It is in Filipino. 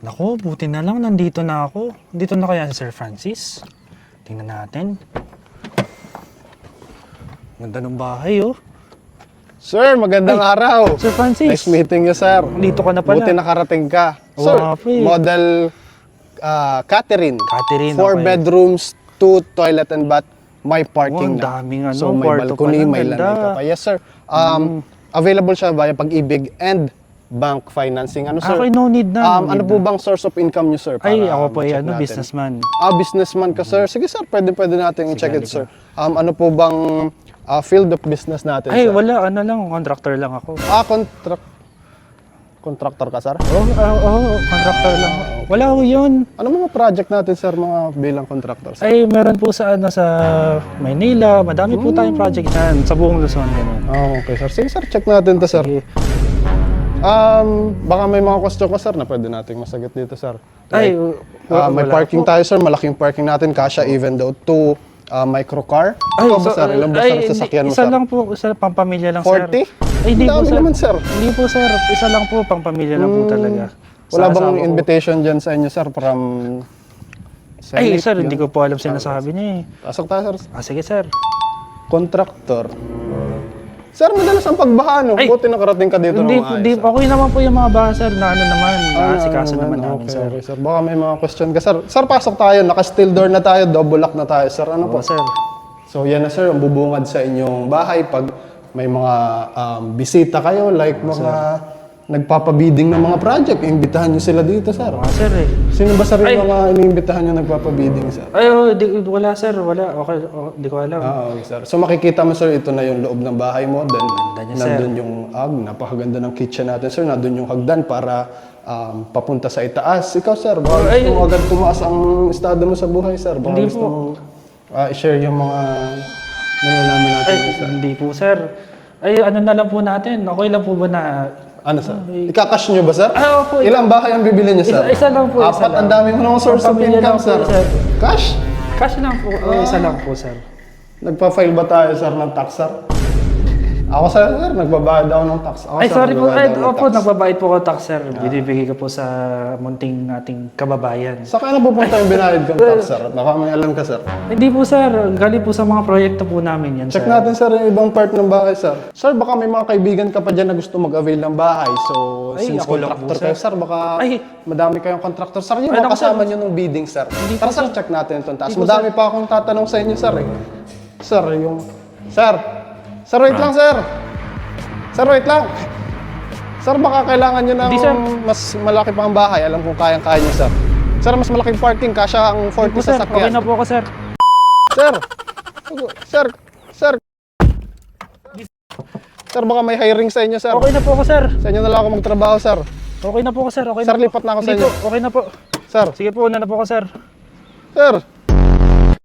Nako, buti na lang nandito na ako. Dito na kaya si Sir Francis. Tingnan natin. Ganda ng bahay, oh. Sir, magandang araw. Sir Francis. Nice meeting you, sir. Dito ka na pala. Buti nakarating ka. Sir, Wapo eh. model ah, Catherine. Catherine, Four okay. bedrooms, two toilet and bath, may parking Oh, na. daming ano, so may balcony, may. Mm. lanay ka pa. Yes, sir. Um, Available siya via pag-ibig and bank financing. Ano, sir? Okay, no need na. Um, no ano need po na. bang source of income niyo, sir? Ay, ako po ay ma-check ano, natin. businessman. Ah, businessman ka, sir. Sige, sir. Pwede, pwede natin i-check it, sir. Um, ano po bang ah, field of business natin, Ay, sir? wala. Ano lang, contractor lang ako. Ah, contract... Contractor ka, sir? Oh, oh, oh, contractor lang. Wala ko yun. Ano mga project natin, sir, mga bilang contractor, sir? Ay, meron po sa ano sa Maynila. Madami po tayong project dyan. Sa buong Luzon, ganun. Ah, okay, sir. Sige, sir. Check natin to, sir. Sige. Um, baka may mga question ko, sir, na pwede nating masagot dito, sir. Ay, Like, wa- ah, may wala parking tayo, sir. Malaking parking natin. Kasha even though two ah, microcar. Ay, ba, so, sir? Ilan ba, ay, sir, hindi, sasakyan mo, isa sir? lang po, isa pampamilya lang, 40? sir. Ay, hindi Ang po, sir. naman, sir. Hmm. Hindi po, sir. Isa lang po, pampamilya lang po talaga. Wala Sa bang asawa ko. invitation dyan sa inyo, sir, from... Ay, Senate, sir, hindi yun? ko po alam sinasabi niya eh. Pasok tayo, sir. Ah, sige, sir. Contractor. Sir, madalas ang pagbaha, no? Ay, Buti nakarating ka dito Hindi, ng maayos, hindi, sir. okay naman po yung mga baha, sir, na ano naman, Ah, naasikaso naman naman, namin, okay, sir. okay, sir. Baka may mga question ka, sir. Sir, pasok tayo. Naka-steel door na tayo. Double lock na tayo, sir. Ano po? Oo, sir. So, yan na, sir. Ang bubungad sa inyong bahay pag may mga um, bisita kayo, like mga nagpapabidding ng mga project. Imbitahan nyo sila dito, sir. Mga sir eh. Sino ba, sir, yung mga iniimbitahan nyo nagpapabidding, sir? Ay, oh, di, wala, sir, wala. Okay, oh, di ko alam. Ah, okay, sir. So makikita mo, sir, ito na yung loob ng bahay mo. Then, niya, sir. nandun yung ag. Napakaganda ng kitchen natin, sir. Nandun yung hagdan para um, papunta sa itaas. Ikaw, sir, baka Ay. gusto mo agad tumaas ang estado mo sa buhay, sir. Baka Hindi gusto po. mo ah, i-share yung mga nalalaman natin, Ay, sir. hindi po, sir. Ay, ano na lang po natin. Okay lang po ba na... Ano, sir? Ikakash nyo ba, sir? Ah, opo. Ilang bahay ang bibili niyo, sir? Isa- isa lang po, isa Apat, lang. ang dami mo namang source of Pamilya lang income, po, sir. sir. Cash? Cash lang po. Oh, isa lang po, sir. Nagpa-file ba tayo, sir, ng tax, sir? Ako, sir, sir, nagbabayad ako ng tax. Ako, Ay, sir, sorry po. Ay, nagbabayad ako ng opo, tax. nagbabayad po ako tax, sir. Binibigay ko po sa munting ating kababayan. Sa kaya na pupunta yung binayad kong tax, sir? Baka may alam ka, sir. Hindi po, sir. Galing po sa mga proyekto po namin yan, Check sir. natin, sir, yung ibang part ng bahay, sir. Sir, baka may mga kaibigan ka pa dyan na gusto mag-avail ng bahay. So, Ay, since ako lang contractor po, kayo, sir, baka Ay. madami kayong contractor. Sir, yung Ay, naku, kasama nyo ng bidding, sir. Tara, sir, check natin itong po, Madami pa akong tatanong sa inyo, sir, eh. Sir, yung... Sir! Sir, wait lang, sir! Sir, wait lang! Sir, baka kailangan nyo ng Hindi, sir. mas malaki pang bahay. Alam kong kayang-kaya nyo, sir. Sir, mas malaking parking. Kasya ang 40 Po, sir. sa Okay sakyan. na po ako, sir. Sir! Sir! Sir! Sir, baka may hiring sa inyo, sir. Okay na po ako, sir. Sa inyo na lang ako magtrabaho, sir. Okay na po ako, sir. Okay Sir, na po. lipat na ako sa Hindi inyo. po. Okay na po. Sir! Sige po, una na po ako, sir. Sir!